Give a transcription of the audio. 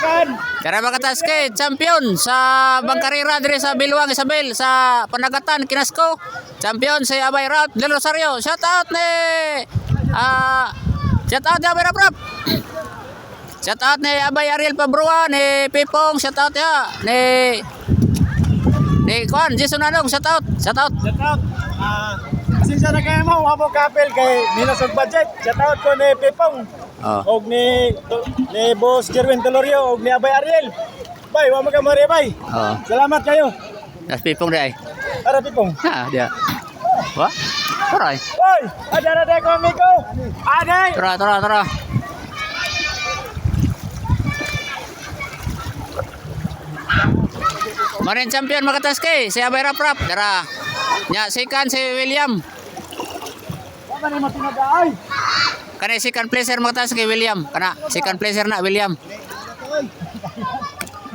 Sikan. Kara makataske, champion sa bangkarira dire sa Bilwang Isabel sa Panagatan Kinasko. Champion si Abay Rout Del Rosario. Shout out ni ah shout out ni Abay Rap Shout out ni Abay Ariel Pabrua ni Pipong shout out ya ni ni Kwan Jason Anong shout out shout out Shout out. Ah, pasensya na kayo mo, wamo kapel kay nilasog budget. Shout out ko ni Pipong. oh Og ni ni Boss Jerwin Tolorio og ni Abay Ariel. Bay, wamo ka mari bay. oh Salamat kayo. das Pipong dai Para Pipong. ha dia Wah, Taray. Oy, ada ada ko amigo. Ada. Tara, tara, tara. Marin champion makataske, si Abay Rap Rap. Tara. Nya, sikan si William. Wala ni matinagaay. Kana sikan pleasure makataske William. Kana sikan pleasure na William.